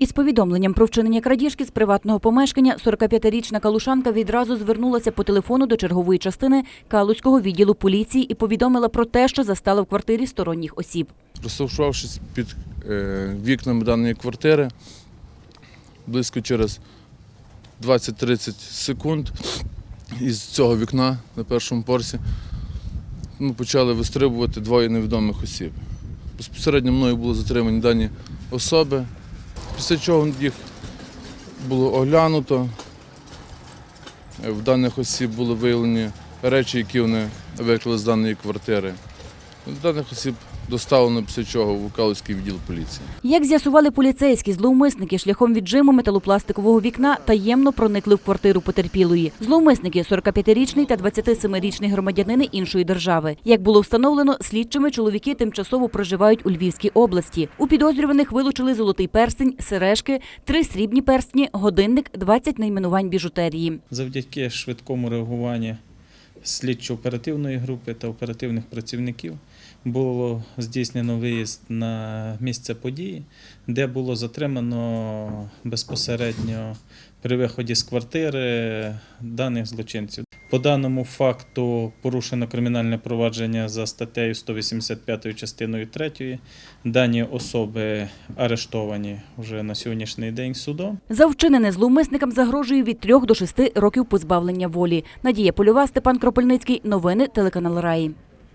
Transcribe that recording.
Із повідомленням про вчинення крадіжки з приватного помешкання 45-річна калушанка відразу звернулася по телефону до чергової частини Калузького відділу поліції і повідомила про те, що застала в квартирі сторонніх осіб. Розташувавшись під е, вікнами даної квартири, близько через 20-30 секунд із цього вікна на першому порсі ну, почали вистрибувати двоє невідомих осіб. Безпосередньо мною були затримані дані особи, після чого їх було оглянуто. В даних осіб були виявлені речі, які вони викрали з даної квартири. Даних осіб доставлено після чого в Калузький відділ поліції. Як з'ясували поліцейські, зловмисники шляхом віджиму металопластикового вікна таємно проникли в квартиру потерпілої. Зловмисники 45-річний та 27-річний громадянини іншої держави. Як було встановлено, слідчими чоловіки тимчасово проживають у Львівській області. У підозрюваних вилучили золотий перстень, сережки, три срібні перстні, годинник, 20 найменувань біжутерії. Завдяки швидкому реагуванню слідчо-оперативної групи та оперативних працівників було здійснено виїзд на місце події, де було затримано безпосередньо при виході з квартири даних злочинців. По даному факту порушено кримінальне провадження за статтею 185 частиною 3. Дані особи арештовані вже на сьогоднішній день судом. За вчинене зловмисникам загрожує від 3 до 6 років позбавлення волі. Надія Польова, Степан Кропельницький. Новини телеканал Раї.